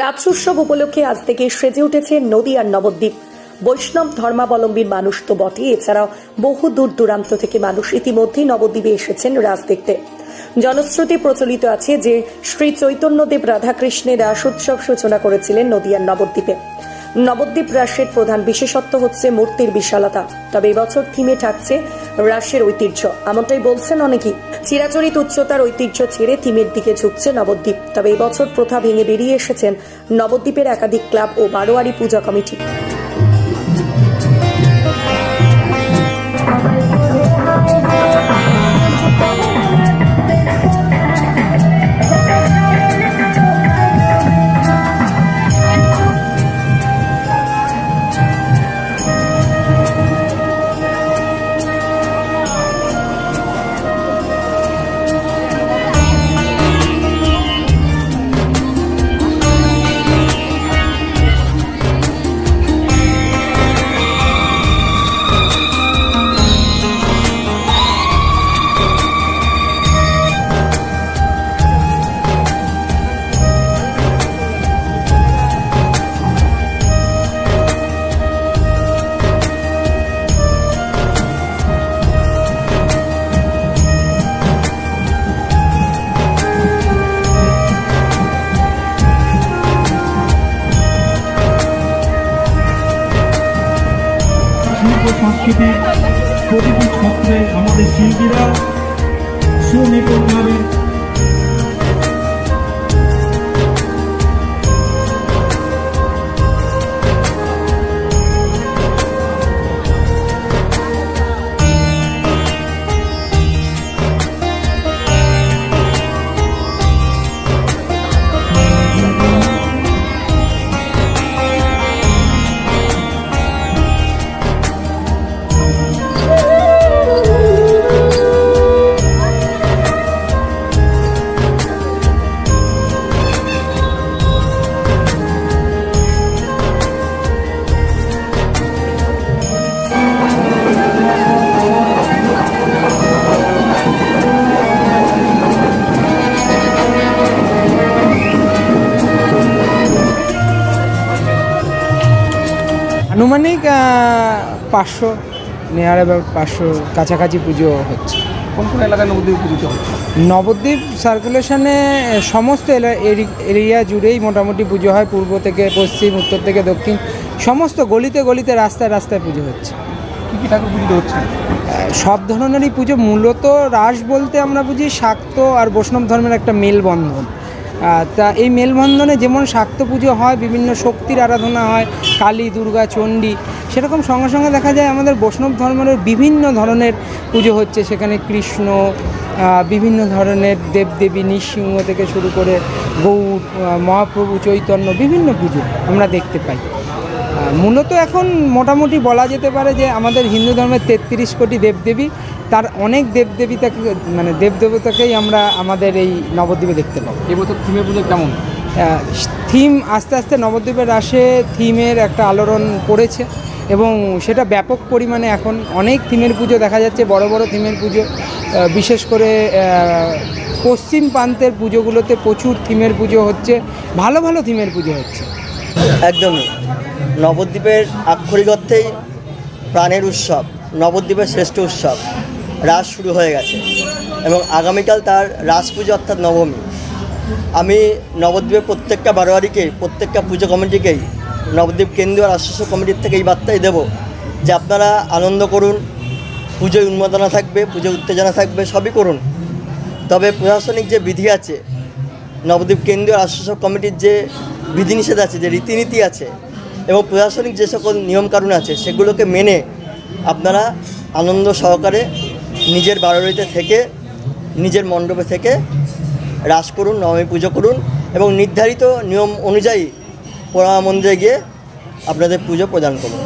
রাজ উৎসব উপলক্ষে আজ থেকে সেজে উঠেছে নদী আর নবদ্বীপ। বৈষ্ণব ধর্মাবলম্বীর মানুষ তো বটে এছাড়াও বহু দূর দূরান্ত থেকে মানুষ ইতিমধ্যেই নবদ্বীপে এসেছেন রাজ দেখতে। জনশ্রুতি প্রচলিত আছে যে শ্রী চৈতন্যদেব রাধাকৃষ্ণের রাস উৎসব সূচনা করেছিলেন নদীয়ার নবদ্বীপে। নবদ্বীপ রাসের প্রধান বিশেষত্ব হচ্ছে মূর্তির বিশালতা। তবে এবছর থিমে থাকছে রাসের ঐতিহ্য। এমনটাই বলছেন অনেকেই। চিরাচরিত উচ্চতার ঐতিহ্য ছেড়ে থিমের দিকে ঝুঁকছে নবদ্বীপ। তবে এবছর প্রথা ভেঙে বেরিয়ে এসেছেন নবদ্বীপের একাধিক ক্লাব ও বারোয়ারি পূজা কমিটি। শিল্প সংস্কৃতির প্রতিটি ক্ষেত্রে আমাদের শিল্পীরা সুনিপুণভাবে আনুমানিক পাঁচশো নেয়ার অ্যাবাউট পাঁচশো কাছাকাছি পুজো হচ্ছে। কোন কোন এলাকায় নবদ্বীপ পুজোতে হচ্ছে? নবদ্বীপ সার্কুলেশনে সমস্ত এরিয়া জুড়েই মোটামুটি পুজো হয়। পূর্ব থেকে পশ্চিম উত্তর থেকে দক্ষিণ সমস্ত গলিতে গলিতে রাস্তায় রাস্তায় পুজো হচ্ছে। কী কী ঠাকুর পুজোতে হচ্ছে? সব ধরনেরই পুজো। মূলত রাস বলতে আমরা বুঝি শাক্ত আর বৈষ্ণব ধর্মের একটা মেলবন্ধন। তা এই মেলবন্ধনে যেমন শাক্ত পুজো হয়, বিভিন্ন শক্তির আরাধনা হয়, কালী, দুর্গা, চণ্ডী, সেরকম সঙ্গে সঙ্গে দেখা যায় আমাদের বৈষ্ণব ধর্মের বিভিন্ন ধরনের পুজো হচ্ছে। সেখানে কৃষ্ণ বিভিন্ন ধরনের দেবদেবী, নৃসিংহ থেকে শুরু করে গৌর মহাপ্রভু, চৈতন্য, বিভিন্ন পুজো আমরা দেখতে পাই। মূলত এখন মোটামুটি বলা যেতে পারে যে আমাদের হিন্দু ধর্মের তেত্রিশ কোটি দেবদেবী তার অনেক দেবদেবীতাকে মানে দেবদেবতাকেই আমরা আমাদের এই নবদ্বীপে দেখতে পাবো। এবছর থিমে পুজো কেমন? থিম আস্তে আস্তে নবদ্বীপের রাসে থিমের একটা আলোড়ন পড়েছে এবং সেটা ব্যাপক পরিমাণে এখন অনেক থিমের পুজো দেখা যাচ্ছে বড় বড় থিমের পুজো বিশেষ করে পশ্চিম প্রান্তের পুজোগুলোতে প্রচুর থিমের পুজো হচ্ছে ভালো ভালো থিমের পুজো হচ্ছে। একদমই নবদ্বীপের আক্ষরিক অর্থেই প্রাণের উৎসব, নবদ্বীপের শ্রেষ্ঠ উৎসব। রাস শুরু হয়ে গেছে এবং আগামীকাল তার রাস পুজো অর্থাৎ নবমী। আমি নবদ্বীপের প্রত্যেকটা বারোয়ারিকে, প্রত্যেকটা পুজো কমিটিকেই, নবদ্বীপ কেন্দ্রীয় রাষ্ট্র কমিটির থেকে এই বার্তাই দেব যে আপনারা আনন্দ করুন, পুজোয় উন্মাদনা থাকবে, পুজোয় উত্তেজনা থাকবে, সবই করুন। তবে প্রশাসনিক যে বিধি আছে, নবদ্বীপ কেন্দ্রীয় রাষ্ট্র কমিটির যে বিধিনিষেধ আছে, যে রীতিনীতি আছে এবং প্রশাসনিক যে সকল নিয়মকানুন আছে, সেগুলোকে মেনে আপনারা আনন্দ সহকারে নিজের বাড়িতে থেকে নিজের মণ্ডপে থেকে রাস করুন, নবমী পুজো করুন এবং নির্ধারিত নিয়ম অনুযায়ী পোড়া মন্দিরে গিয়ে আপনাদের পুজো প্রদান করুন।